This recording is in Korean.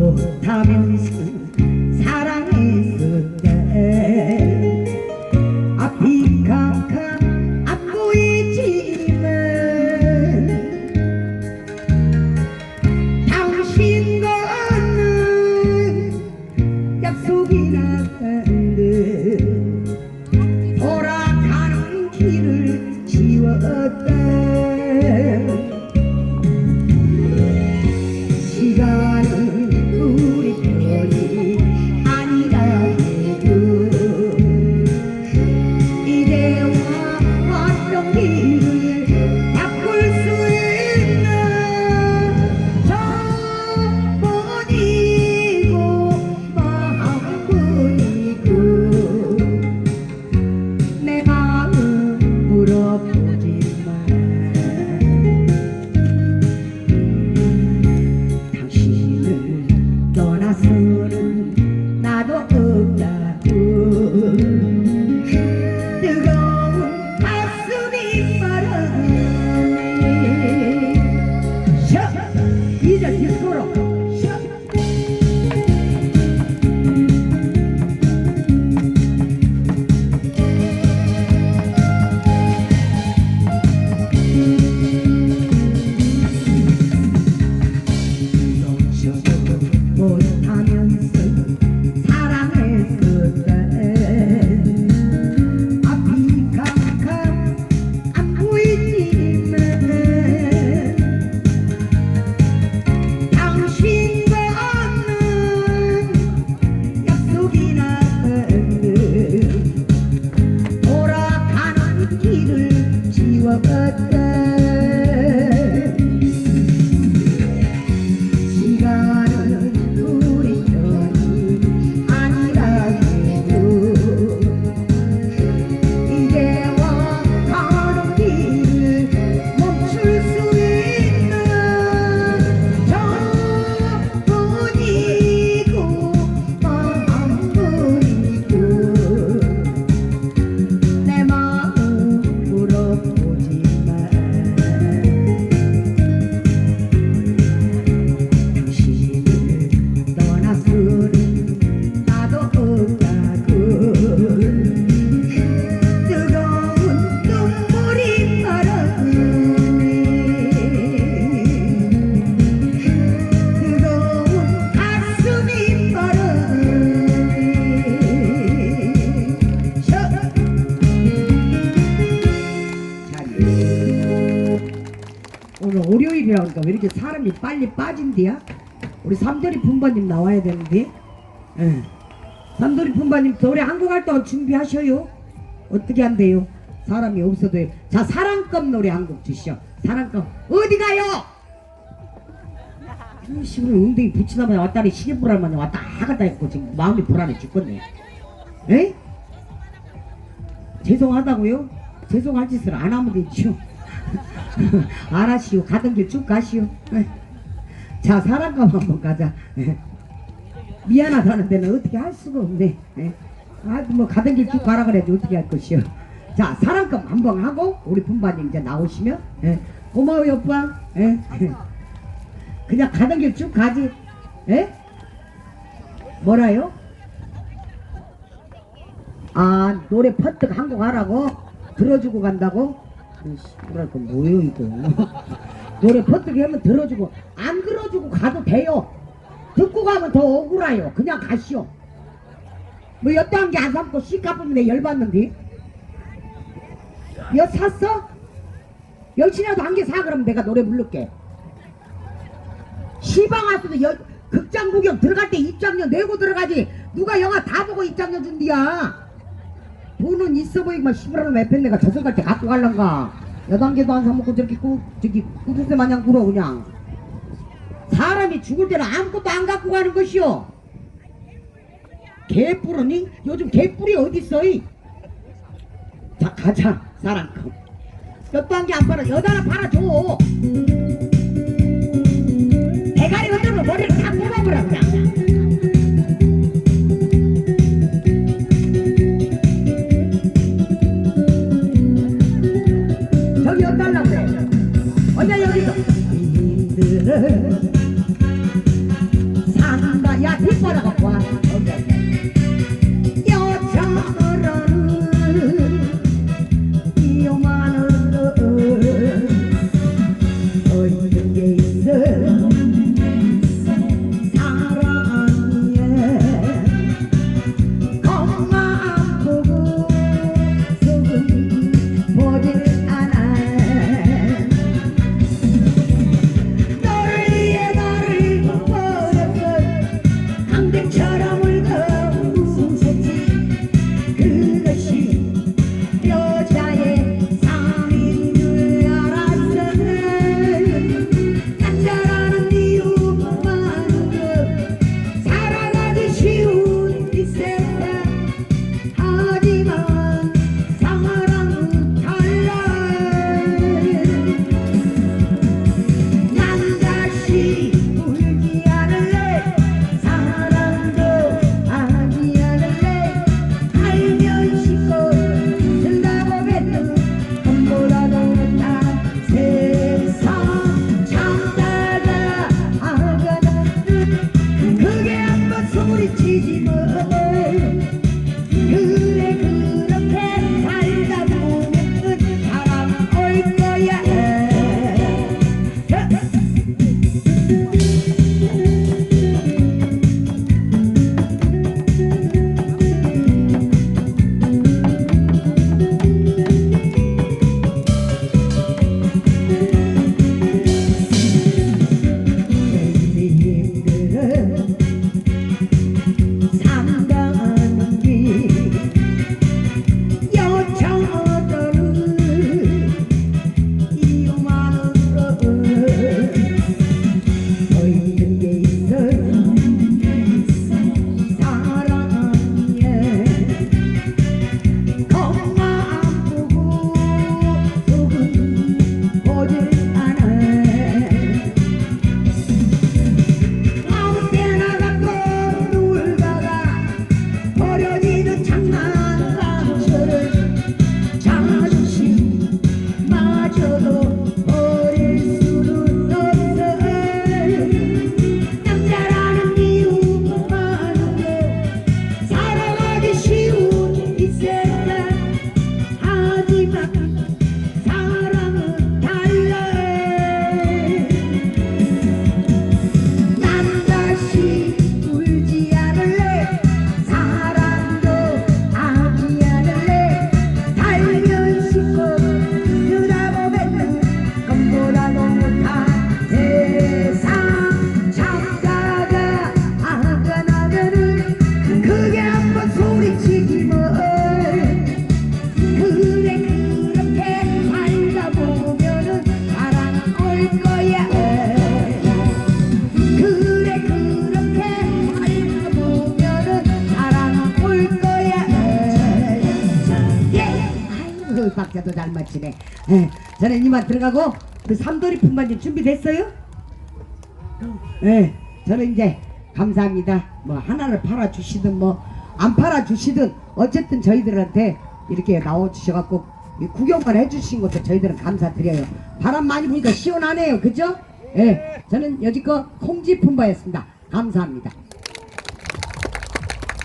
못하면서 약속이라는데 돌아가는 길을 지웠대 월요일이라 그러니까 왜 이렇게 사람이 빨리 빠진대야? 우리 삼돌이 품바님 나와야 되는데 예. 삼돌이 품바님 노래 한곡할 동안 준비하셔요 어떻게 한대요? 사람이 없어도 해요. 자 사랑껌 노래 한 곡 주시오 사랑껌 어디 가요? 이런 식으로 붙이다 마냥 왔다리 시계 불알 마냥 왔다 갔다 했고 지금 마음이 불안해 죽겠네 에? 죄송하다고요? 죄송할 짓을 안 하면 되죠 알았시오 가던 길 쭉 가시오 에. 자 사랑감 한번 가자 에. 미안하다는 데는 어떻게 할 수가 없네 에. 아뭐 뭐 가던 길 쭉 가라 그래도 어떻게 할 것이오 자 사랑감 한번 하고 우리 분바님 이제 나오시면 에. 고마워요 오빠 에. 그냥 가던 길 쭉 가지 에? 뭐라요? 아 노래 퍼뜩 한 곡 하라고? 들어주고 간다고? 뭐랄까 뭐예요 이거? 노래 퍼뜩 하면 들어주고 안 들어주고 가도 돼요. 듣고 가면 더 억울해요. 그냥 가시오. 뭐 여따한 게안 삼고 씨 갚으면 내 열받는데 여 샀어? 열심히라도 한 개 사 그러면 내가 노래 부를게. 시방 왔어도 여, 극장 구경 들어갈 때 입장료 내고 들어가지. 누가 영화 다 보고 입장료 준디야 돈은 있어 보이기만 시부라는 매편 내가 저승 갈때 갖고 갈란가? 여단계도 안 사먹고 저렇게 꾸, 저기 구두쇠 마냥 굴어 그냥. 사람이 죽을 때는 아무것도 안 갖고 가는 것이오. 개뿔이니? 요즘 개뿔이 어딨어 이? 자 가자 사람 몇도 한개안 팔아 여자나 팔아줘 아까도 닮았지네. 예. 저는 이만 들어가고 그 삼돌이 품만 좀 준비됐어요? 예, 저는 이제 감사합니다. 뭐 하나를 팔아주시든 뭐 안 팔아주시든 어쨌든 저희들한테 이렇게 나와주셔갖고 구경만 해주신 것도 저희들은 감사드려요. 바람 많이 부니까 시원하네요. 그죠? 예, 저는 여지껏 콩지 품바였습니다. 감사합니다.